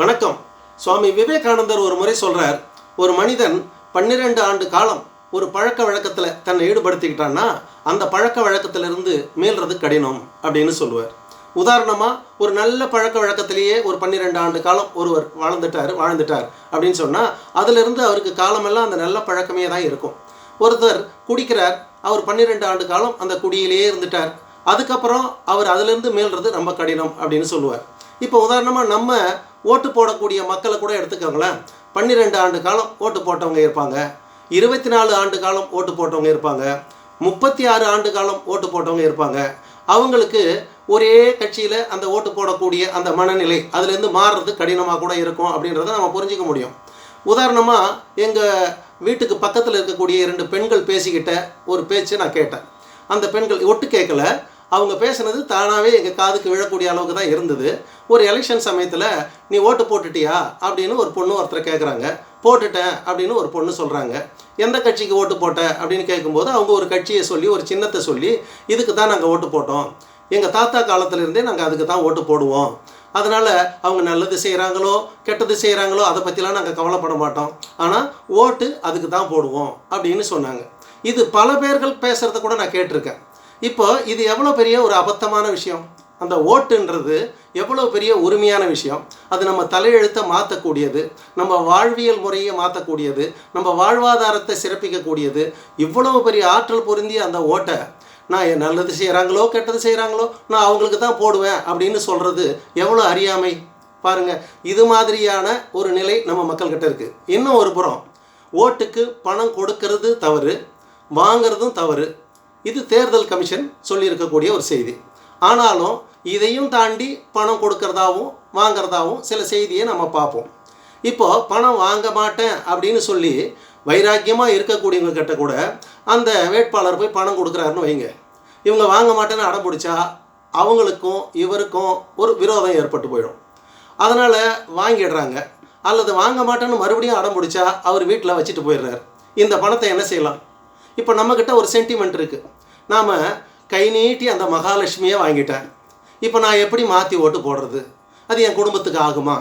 வணக்கம். சுவாமி விவேகானந்தர் ஒரு முறை சொல்றார் ஒரு மனிதன் பன்னிரெண்டு ஆண்டு காலம் ஒரு பழக்க வழக்கத்தில் தன்னை ஈடுபடுத்திக்கிட்டான்னா அந்த பழக்க வழக்கத்திலிருந்து மீள்றது கடினம் அப்படின்னு சொல்லுவார். உதாரணமாக ஒரு நல்ல பழக்க வழக்கத்திலேயே ஒரு பன்னிரெண்டு ஆண்டு காலம் ஒருவர் வாழ்ந்துட்டார் வாழ்ந்துட்டார் அப்படின்னு சொன்னால் அதிலிருந்து அவருக்கு காலமெல்லாம் அந்த நல்ல பழக்கமே தான் இருக்கும். ஒருத்தர் குடிக்கிறார் அவர் பன்னிரெண்டு ஆண்டு காலம் அந்த குடியிலேயே இருந்துட்டார். அதுக்கப்புறம் அவர் அதிலிருந்து மீள்றது ரொம்ப கடினம் அப்படின்னு சொல்லுவார். இப்போ உதாரணமாக நம்ம ஓட்டு போடக்கூடிய மக்களை கூட எடுத்துக்கோங்களேன். பன்னிரெண்டு ஆண்டு காலம் ஓட்டு போட்டவங்க இருப்பாங்க. இருபத்தி நாலு ஆண்டு காலம் ஓட்டு போட்டவங்க இருப்பாங்க. முப்பத்தி ஆறு ஆண்டு காலம் ஓட்டு போட்டவங்க இருப்பாங்க. அவங்களுக்கு ஒரே கட்சியில் அந்த ஓட்டு போடக்கூடிய அந்த மனநிலை அதுலேருந்து மாறுறது கடினமாக கூட இருக்கும் அப்படின்றத நம்ம புரிஞ்சிக்க முடியும். உதாரணமாக எங்கள் வீட்டுக்கு பக்கத்தில் இருக்கக்கூடிய இரண்டு பெண்கள் பேசிக்கிட்ட ஒரு பேச்சு நான் கேட்டேன். அந்த பெண்கள் ஒட்டு கேட்கல. அவங்க பேசுனது தானாகவே எங்கள் காதுக்கு விழக்கூடிய அளவுக்கு தான் இருந்தது. ஒரு எலெக்ஷன் சமயத்தில் நீ ஓட்டு போட்டுட்டியா? அப்படின்னு ஒரு பொண்ணு ஒருத்தர் கேட்குறாங்க போட்டுட்டேன் அப்படின்னு ஒரு பொண்ணு சொல்கிறாங்க எந்த கட்சிக்கு ஓட்டு போட்ட? அப்படின்னு கேட்கும்போது அவங்க ஒரு கட்சியை சொல்லி ஒரு சின்னத்தை சொல்லி இதுக்கு தான் நாங்கள் ஓட்டு போட்டோம். எங்கள் தாத்தா காலத்திலேருந்தே நாங்கள் அதுக்கு தான் ஓட்டு போடுவோம். அதனால் அவங்க நல்லது செய்கிறாங்களோ கெட்டது செய்கிறாங்களோ அதை பற்றிலாம் நாங்கள் கவலைப்பட மாட்டோம். ஆனால் ஓட்டு அதுக்கு தான் போடுவோம் அப்படின்னு சொன்னாங்க. இது பல பேர்கள் பேசுகிறத கூட நான் கேட்டிருக்கேன். இப்போ இது எவ்வளோ பெரிய ஒரு அபத்தமான விஷயம்? அந்த ஓட்டுன்றது எவ்வளோ பெரிய உரிமையான விஷயம்? அது நம்ம தலையெழுத்தை மாற்றக்கூடியது நம்ம வாழ்வியல் முறையை மாற்றக்கூடியது நம்ம வாழ்வாதாரத்தை சிறப்பிக்கக்கூடியது. இவ்வளவு பெரிய ஆற்றல் பொருந்திய அந்த ஓட்டை நான் என் நல்லது செய்கிறாங்களோ கெட்டது செய்கிறாங்களோ நான் அவங்களுக்கு தான் போடுவேன் அப்படின்னு சொல்கிறது எவ்வளோ அறியாமை? பாருங்கள் இது மாதிரியான ஒரு நிலை நம்ம மக்கள்கிட்ட இருக்குது இன்னும் ஒரு புறம் ஓட்டுக்கு பணம் கொடுக்கறது தவறு வாங்கிறதும் தவறு. இது தேர்தல் கமிஷன் சொல்லியிருக்கக்கூடிய ஒரு செய்தி. ஆனாலும் இதையும் தாண்டி பணம் கொடுக்கறதாவும் வாங்கிறதாவும் சில செய்தியை நம்ம பார்ப்போம். இப்போ பணம் வாங்க மாட்டேன் அப்படின்னு சொல்லி வைராக்கியமாக இருக்கக்கூடியவங்க கிட்ட கூட அந்த வேட்பாளர் போய் பணம் கொடுக்குறாருன்னு வைங்க. இவங்க வாங்க மாட்டேன்னு அடம் பிடிச்சா அவங்களுக்கும் இவருக்கும் ஒரு விரோதம் ஏற்பட்டு போயிடும். அதனால் வாங்கிடுறாங்க. அல்லது வாங்க மாட்டேன்னு மறுபடியும் அடம் பிடிச்சா அவர் வீட்டில் வச்சுட்டு போயிடுறாரு. இந்த பணத்தை என்ன செய்யலாம்? இப்போ நம்மக்கிட்ட ஒரு சென்டிமெண்ட் இருக்குது நாம் கை நீட்டி அந்த மகாலட்சுமியை வாங்கிட்டேன். இப்போ நான் எப்படி மாற்றி ஓட்டு போடுறது? அது என் குடும்பத்துக்கு ஆகுமா?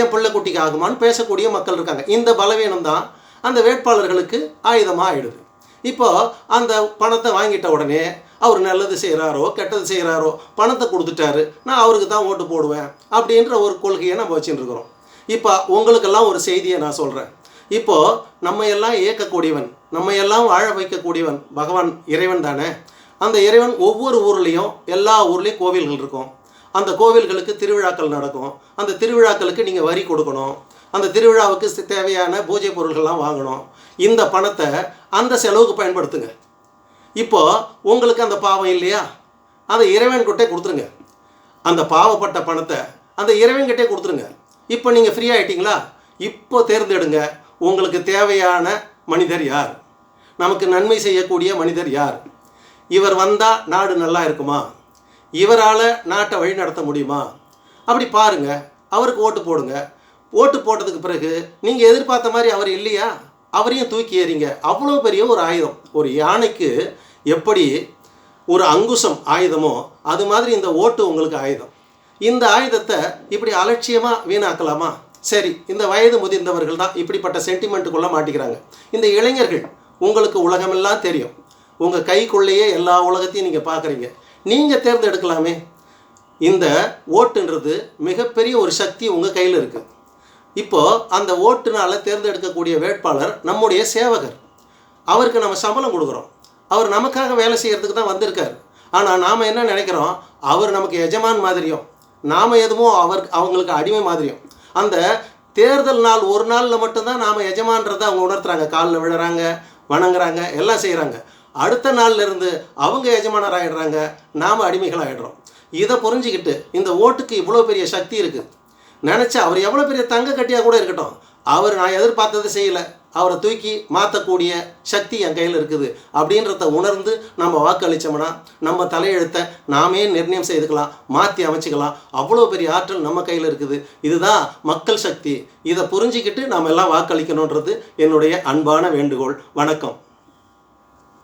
என் பிள்ளைக்குட்டிக்கு ஆகுமான்னு பேசக்கூடிய மக்கள் இருக்காங்க. இந்த பலவீனம் தான் அந்த வேட்பாளர்களுக்கு ஆயுதமாக ஆயிடுது. இப்போ அந்த பணத்தை வாங்கிட்ட உடனே அவர் நல்லது செய்கிறாரோ கெட்டது செய்கிறாரோ பணத்தை கொடுத்துட்டாரு நான் அவருக்கு தான் ஓட்டு போடுவேன் அப்படின்ற ஒரு கொள்கையை நம்ம வச்சுட்டு இருக்கிறோம். இப்போ உங்களுக்கெல்லாம் ஒரு செய்தியை நான் சொல்கிறேன் இப்போது நம்ம எல்லாம் இயக்கக்கூடியவன் நம்ம எல்லாம் வாழ வைக்கக்கூடியவன் பகவான் இறைவன் தானே? அந்த இறைவன் ஒவ்வொரு ஊர்லேயும் எல்லா ஊர்லேயும் கோவில்கள் இருக்கும். அந்த கோவில்களுக்கு திருவிழாக்கள் நடக்கும். அந்த திருவிழாக்களுக்கு நீங்கள் வரி கொடுக்கணும். அந்த திருவிழாவுக்கு தேவையான பூஜை பொருள்கள்லாம் வாங்கணும். இந்த பணத்தை அந்த செலவுக்கு பயன்படுத்துங்க. இப்போது உங்களுக்கு அந்த பாவம் இல்லையா? அந்த இறைவன்கிட்டே கொடுத்துருங்க. அந்த பாவப்பட்ட பணத்தை அந்த இறைவன்கிட்டே கொடுத்துருங்க. இப்போ நீங்கள் ஃப்ரீ ஆகிட்டீங்களா இப்போ தேர்ந்தெடுங்க. உங்களுக்கு தேவையான மனிதர் யார்? நமக்கு நன்மை செய்யக்கூடிய மனிதர் யார்? இவர் வந்தால் நாடு நல்லா இருக்குமா? இவரால் நாட்டை வழி நடத்த முடியுமா? அப்படி பாருங்கள் அவருக்கு ஓட்டு போடுங்க. ஓட்டு போட்டதுக்கு பிறகு நீங்கள் எதிர்பார்த்த மாதிரி அவர் இல்லையா? அவரையும் தூக்கி ஏறிங்க அவ்வளோ பெரிய ஒரு ஆயுதம். ஒரு யானைக்கு எப்படி ஒரு அங்குசம் ஆயுதமோ அது மாதிரி இந்த ஓட்டு உங்களுக்கு ஆயுதம். இந்த ஆயுதத்தை இப்படி அலட்சியமாக வீணாக்கலாமா? சரி இந்த வயது முதிர்ந்தவர்கள் தான் இப்படிப்பட்ட சென்டிமெண்ட்டுக்குள்ளே மாட்டிக்கிறாங்க. இந்த இளைஞர்கள் உங்களுக்கு உலகமெல்லாம் தெரியும். உங்கள் கைக்குள்ளேயே எல்லா உலகத்தையும் நீங்கள் பார்க்குறீங்க. நீங்கள் தேர்ந்தெடுக்கலாமே. இந்த ஓட்டுன்றது மிகப்பெரிய ஒரு சக்தி உங்கள் கையில் இருக்குது இப்போது அந்த ஓட்டுனால் தேர்ந்தெடுக்கக்கூடிய வேட்பாளர் நம்முடைய சேவகர். அவருக்கு நம்ம சம்பளம் கொடுக்குறோம். அவர் நமக்காக வேலை செய்கிறதுக்கு தான் வந்திருக்கார். ஆனால் நாம் என்ன நினைக்கிறோம்? அவர் நமக்கு எஜமான் மாதிரியும் நாம் எதுவும் அவர் அவங்களுக்கு அடிமை மாதிரியும். அந்த தேர்தல் நாள் ஒரு நாளில் மட்டும்தான் நாம் எஜமான்றதை அவங்க உணர்த்துறாங்க. காலில் விழுறாங்க வணங்குறாங்க எல்லாம் செய்கிறாங்க அடுத்த நாள்ல இருந்து அவங்க எஜமானர் ஆகிடுறாங்க நாம் அடிமைகள் ஆகிடுறோம் இதை புரிஞ்சுக்கிட்டு இந்த ஓட்டுக்கு இவ்வளோ பெரிய சக்தி இருக்குது நினச்சா அவர் எவ்வளோ பெரிய தங்க கட்டியாக கூட இருக்கட்டும். அவர் நான் எதிர்பார்த்தது செய்யலை. அவரை தூக்கி மாற்றக்கூடிய சக்தி என் கையில் இருக்குது. அப்படின்றத உணர்ந்து நம்ம வாக்களித்தோம்னா நம்ம தலையெழுத்தை நாமே நிர்ணயம் செய்துக்கலாம் மாற்றி அமைச்சிக்கலாம். அவ்வளோ பெரிய ஆற்றல் நம்ம கையில் இருக்குது. இதுதான் மக்கள் சக்தி. இதை புரிஞ்சிக்கிட்டு நாம் எல்லாம் வாக்களிக்கணுன்றது என்னுடைய அன்பான வேண்டுகோள். வணக்கம்.